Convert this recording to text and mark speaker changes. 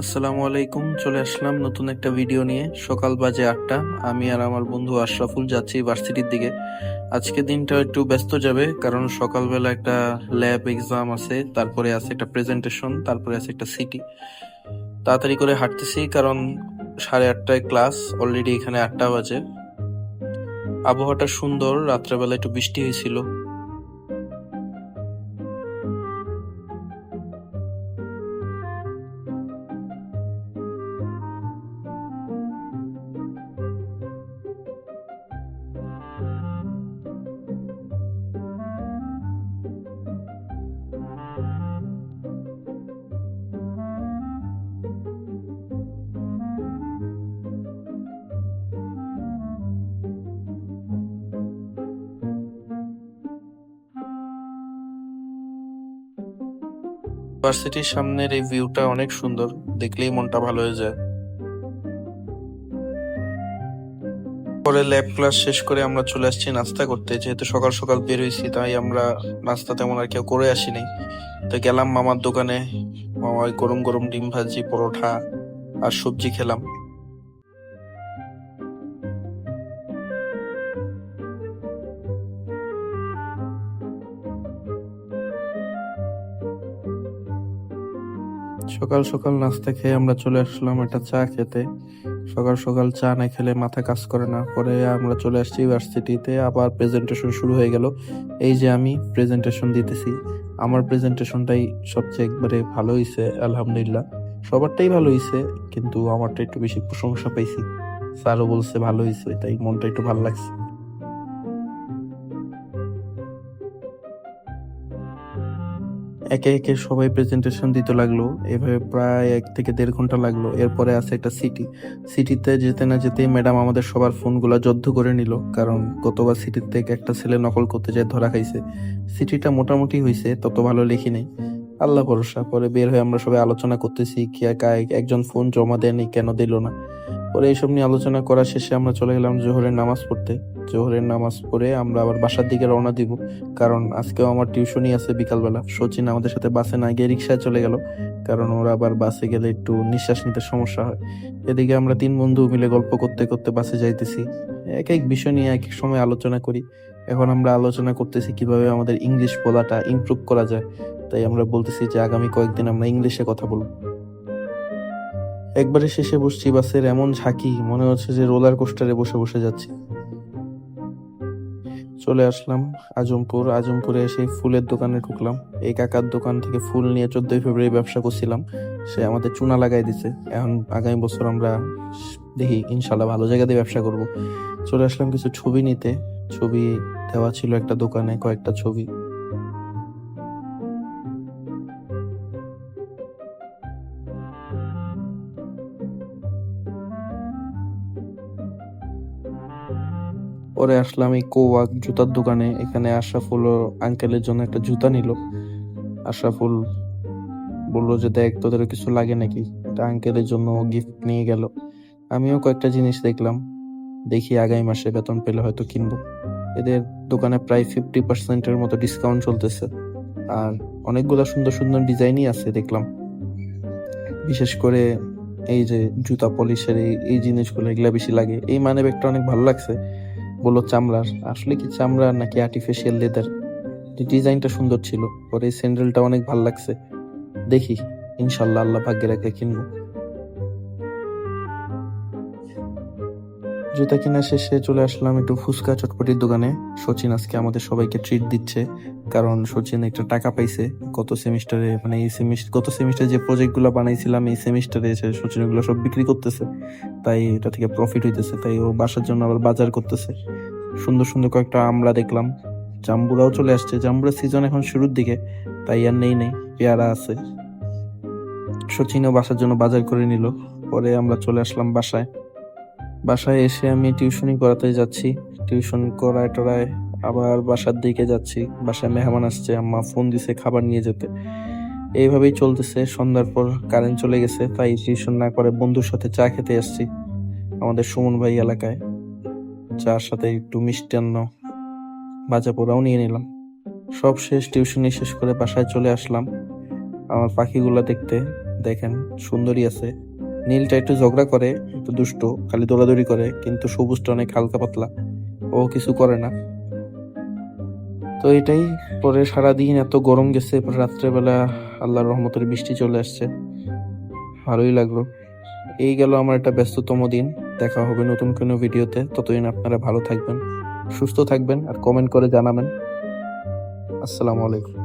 Speaker 1: আসসালামু আলাইকুম, চলে আসলাম নতুন একটা ভিডিও নিয়ে। সকাল বাজে আটটা, আমি আর আমার বন্ধু আশরাফুল যাচ্ছি ভার্সিটির দিকে। আজকে দিনটা একটু ব্যস্ত যাবে, কারণ সকালবেলা একটা ল্যাব এক্সাম আছে, তারপরে আছে একটা প্রেজেন্টেশন তারপরে আছে একটা সিটি তাড়াতাড়ি করে হাঁটতেছি, কারণ সাড়ে আটটায় ক্লাস অলরেডি এখানে আটটা বাজে। আবহাওয়াটা সুন্দর, রাত্রেবেলা একটু বৃষ্টি হয়েছিল। ভার্সিটির সামনের এই ভিউটা অনেক সুন্দর, দেখলেই মনটা ভালো হয়ে যায়। পরে ল্যাব ক্লাস শেষ করে আমরা চলে আসছি নাস্তা করতে, যেহেতু সকাল সকাল বের হয়েছি, তাই আমরা নাস্তা তেমন আর কেউ করে আসিনি। তো গেলাম মামার দোকানে, মামা ওই গরম গরম ডিম ভাজি পরোটা আর সবজি খেলাম। সকাল সকাল নাস্তা খেয়ে আমরা চলে আসলাম একটা চা খেতে। সকাল সকাল চা না খেলে মাথা কাজ করে না। পরে আমরা চলে আসছি ইউনিভার্সিটিতে। আবার প্রেজেন্টেশন শুরু হয়ে গেল। এই যে আমি প্রেজেন্টেশন দিতেছি। আমার প্রেজেন্টেশনটাই সবচেয়ে একবারে ভালো হয়েছে আলহামদুলিল্লাহ। সবারটাই ভালো হয়েছে কিন্তু আমারটা একটু বেশি প্রশংসা পাইছি। স্যারও বলছে ভালো হয়েছে তাই মনটা একটু ভালো লাগছে। একে একে সবাই প্রেজেন্টেশন দিতে লাগল। এভাবে প্রায় এক থেকে দেড় ঘণ্টা লাগল। এরপরে আছে একটা সিটি সিটিতে যেতে না যেতেই ম্যাডাম আমাদের সবার ফোনগুলো জব্দ করে নিল। কারণ গতবার সিটির থেকে একটা ছেলে নকল করতে যায় ধরা খাইছে। সিটিটা মোটামুটি হয়েছে তত ভালো লিখি নাই। আল্লাহ ভরসা, পরে বের হয়ে আমরা সবাই আলোচনা করতেছি, কি এক- একজন ফোন জমা দেয়নি, কেন দিল না। পরে এইসব নিয়ে আলোচনা করা শেষে আমরা চলে গেলাম জোহরের নামাজ পড়তে। জোহরের নামাজ পড়ে আমরা আবার বাসার দিকে রওনা দিব। কারণ আজকেও আমার টিউশনই আছে বিকালবেলা। সচিন আমাদের সাথে বাসে না গিয়ে রিক্সায় চলে গেল। কারণ ওরা আবার বাসে গেলে একটু নিঃশ্বাস নিতে সমস্যা হয়। এদিকে আমরা তিন বন্ধু মিলে গল্প করতে করতে বাসে যাইতেছি। এক এক বিষয় নিয়ে এক এক সময় আলোচনা করি। এখন আমরা আলোচনা করতেছি কীভাবে আমাদের ইংলিশ বলাটা ইমপ্রুভ করা যায়। তাই আমরা বলতেছি যে আগামী কয়েকদিন আমরা ইংলিশে কথা বলব। একবারে শেষে বসছি, বাসের এমন ঝাঁকি, মনে হচ্ছে যে রোলার কোস্টারে বসে বসে যাচ্ছি। চলে আসলাম আজমপুর। আজমপুরে এসে ফুলের দোকানে ঢুকলাম। এই কাকার দোকান থেকে ফুল নিয়ে চোদ্দই ফেব্রুয়ারি ব্যবসা করছিলাম। সে আমাদের চুনা লাগাই দিছে। এখন আগামী বছর আমরা দেখি ইনশাল্লাহ ভালো জায়গা দিয়ে ব্যবসা করব। চলে আসলাম কিছু ছবি নিতে। ছবি দেওয়া ছিল একটা দোকানে, কয়েকটা ছবি। পরে আসলাম এই কোয়াক জুতার দোকানে। এখানে আশরাফুল ও আঙ্কেলের জন্য একটা জুতা নিল। আশরাফুল বলল যে, দেখ তোদের কিছু লাগে নাকি? এটা আঙ্কেলের জন্য গিফট নিয়ে গেল। আমিও কয়েকটা জিনিস দেখলাম। দেখি আগামী মাসে বেতন পেলে হয়তো কিনবো। এদের দোকানে প্রায় ফিফটি পার্সেন্টের মতো ডিসকাউন্ট চলতেছে। আর অনেকগুলো সুন্দর সুন্দর ডিজাইনই আছে দেখলাম। বিশেষ করে এই যে জুতা পলিশের এই জিনিসগুলো এগুলা বেশি লাগে। এই মানে ব্যাগটা অনেক ভালো লাগছে। বলল চামড়ার। আসলে কি চামড়া নাকি আর্টিফিশিয়াল লেদার ডিজাইনটা সুন্দর ছিল, পরে এই স্যান্ডেলটা অনেক ভালো লাগছে। দেখি, ইনশাল্লাহ আল্লাহ ভাগ্যে রাখলে কিনবো। জুতা কিনা শেষে চলে আসলাম একটু ফুচকা চটপটির দোকানে। শচীন আজকে আমাদের সবাইকে ট্রিট দিচ্ছে। কারণ সচিন একটা টাকা পাইছে গত সেমিস্টারে মানে এই সেমিস্টার গত সেমিস্টারে যে প্রজেক্টগুলো বানাইছিলাম, এই সেমিস্টারে এসে সচিন এগুলো সব বিক্রি করতেছে, তাই এটা থেকে প্রফিট হইতেছে, তাই ও বাসার জন্য আবার বাজার করতেছে। সুন্দর সুন্দর কয়েকটা আমলা দেখলাম, জাম্বুরাও চলে আসছে, জাম্বুরা সিজন এখন শুরুর দিকে, তাই আর নেই নেই, পেয়ারা আছে। সচিনও বাসার জন্য বাজার করে নিল, পরে আমরা চলে আসলাম বাসায়। বাসায় এসে আমি টিউশনি করাতে যাচ্ছি, টিউশন করায় টরায় আবার বাসার দিকে যাচ্ছি। বাসায় মেহমান আসছে, আম্মা ফোন দিছে খাবার নিয়ে যেতে। এইভাবেই চলতেছে, সন্ধ্যার পর কারেন্ট চলে গেছে, তাই টিউশন না করে বন্ধুর সাথে চা খেতে আসছি, আমাদের সুমন ভাই এলাকায়। চার সাথে একটু মিষ্টান্ন ভাজা পোড়াও নিয়ে নিলাম। সব শেষ টিউশনি শেষ করে বাসায় চলে আসলাম। আমার পাখিগুলো দেখতে, দেখেন, সুন্দরী আছে। নীলটা একটু ঝগড়া করে, একটু দুষ্ট, খালি দৌড়াদৌড়ি করে, কিন্তু সবুজটা অনেক হালকা পাতলা। ও কিছু করে না। তো এটাই পরে সারাদিন এত গরম গেছে, রাত্রেবেলা আল্লাহর রহমতের বৃষ্টি চলে আসছে। ভালোই লাগল। এই গেল আমার একটা ব্যস্ততম দিন। দেখা হবে নতুন কোনো ভিডিওতে। ততদিন আপনারা ভালো থাকবেন, সুস্থ থাকবেন আর কমেন্ট করে জানাবেন। আসসালামু আলাইকুম।